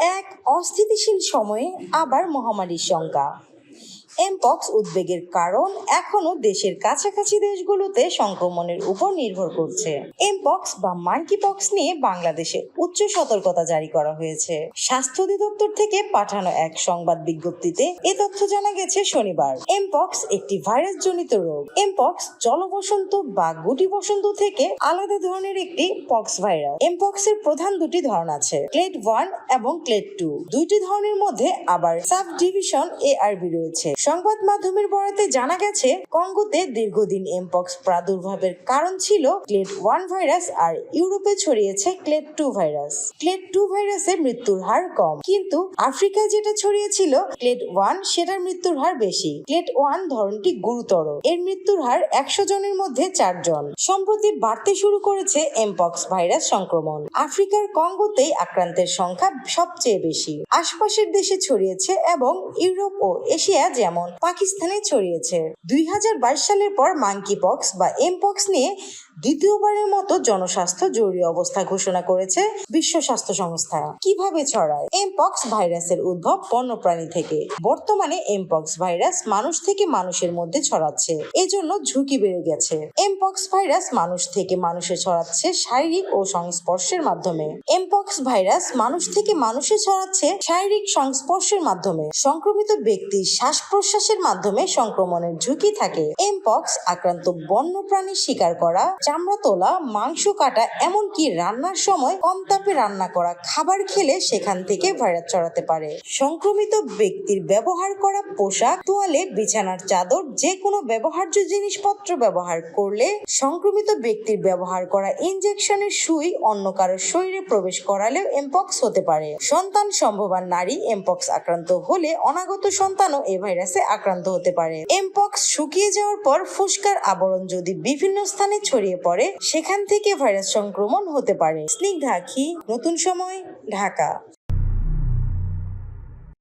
এক অস্থিতিশীল সময়ে আবার মহামারীর শঙ্কা। এমপক্স উদ্বেগের কারণ এখনও দেশের কাছাকাছি দেশগুলোতে সংক্রমণের উপর নির্ভর করছে। এমপক্স বা মাঙ্কিপক্স নিয়ে বাংলাদেশে উচ্চ সতর্কতা জারি করা হয়েছে। স্বাস্থ্য অধিদপ্তর থেকে পাঠানো এক সংবাদ বিজ্ঞপ্তিতে এ তথ্য জানা গেছে শনিবার। এমপক্স একটি ভাইরাস জনিত রোগ। এমপক্স জলবসন্ত বা গুটি বসন্ত থেকে আলাদা ধরনের একটি পক্স ভাইরাস এমপক্স এর প্রধান দুটি ধরন আছে ক্লেড ওয়ান এবং ক্লেড টু দুইটি ধরনের মধ্যে আবার সাব ডিভিশন এ এআরবি রয়েছে। সংবাদ মাধ্যমের বরাতে জানা গেছে, কঙ্গোতে দীর্ঘদিন এমপক্স প্রাদুর্ভাবের কারণ ছিল ক্লেড ওয়ান ভাইরাস আর ইউরোপে ছড়িয়েছে clade two virus clade two ভাইরাসে মৃত্যুর হার কম। কিন্তু আফ্রিকায় যেটা ছড়িয়েছিল ক্লেড ওয়ান সেটার মৃত্যুর হার বেশি। ক্লেড ওয়ান ধরনটি গুরুতর। এর মৃত্যুর হার একশো জনের মধ্যে চারজন সম্প্রতি বাড়তে শুরু করেছে এমপক্স ভাইরাস সংক্রমণ। আফ্রিকার কঙ্গোতেই আক্রান্তের সংখ্যা সবচেয়ে বেশি। আশপাশের দেশে ছড়িয়েছে এবং ইউরোপ ও এশিয়া যেমন পাকিস্তানে ছড়িয়েছে। দুই হাজার বাইশ সালের পর মাঙ্কি পক্স বা এমপক্স নিয়ে দ্বিতীয়বারের মতো জনস্বাস্থ্য জরুরি অবস্থা ঘোষণা করেছে বিশ্ব স্বাস্থ্য সংস্থা। কীভাবে ছড়ায়? এমপক্স ভাইরাসের উদ্ভব বন্যপ্রাণী থেকে। বর্তমানে এমপক্স ভাইরাস মানুষ থেকে মানুষের মধ্যে ছড়াচ্ছে। এজন্য ঝুঁকি বেড়ে গেছে। এমপক্স ভাইরাস মানুষ থেকে মানুষে ছড়াচ্ছে শারীরিক ও সংস্পর্শের মাধ্যমে। এমপক্স ভাইরাস মানুষ থেকে মানুষে ছড়াচ্ছে শারীরিক সংস্পর্শের মাধ্যমে। সংক্রমিত ব্যক্তির শ্বাস প্রশ্বাসের মাধ্যমে সংক্রমণের ঝুঁকি থাকে। এমপক্স আক্রান্ত বন্যপ্রাণী শিকার করা, চামড়া তোলা, মাংস কাটা, এমনকি রান্নার সময় কম তাপে রান্না করা খাবার খেলে সেখান থেকে ভাইরাস ছড়াতে পারে। সংক্রমিত ব্যক্তির ব্যবহার করা পোশাক, তোয়ালে, বিছানার চাদর যে কোনো ব্যবহার্য জিনিসপত্র ব্যবহার করলে সংক্রমিত ব্যক্তির ব্যবহার করা ইনজেকশনের সুই অন্য কারও শরীরে প্রবেশ করালেও এমপক্স হতে পারে। সন্তান সম্ভবান নারী এমপক্স আক্রান্ত হলে অনাগত সন্তানও এ ভাইরাসে আক্রান্ত হতে পারে। এমপক্স শুকিয়ে যাওয়ার পর ফুসকার আবরণ যদি বিভিন্ন স্থানে ছড়িয়ে পড়ে, সেখান থেকে ভাইরাস সংক্রমণ হতে পারে। স্নিগ্ধা আখি, নতুন সময়, ঢাকা।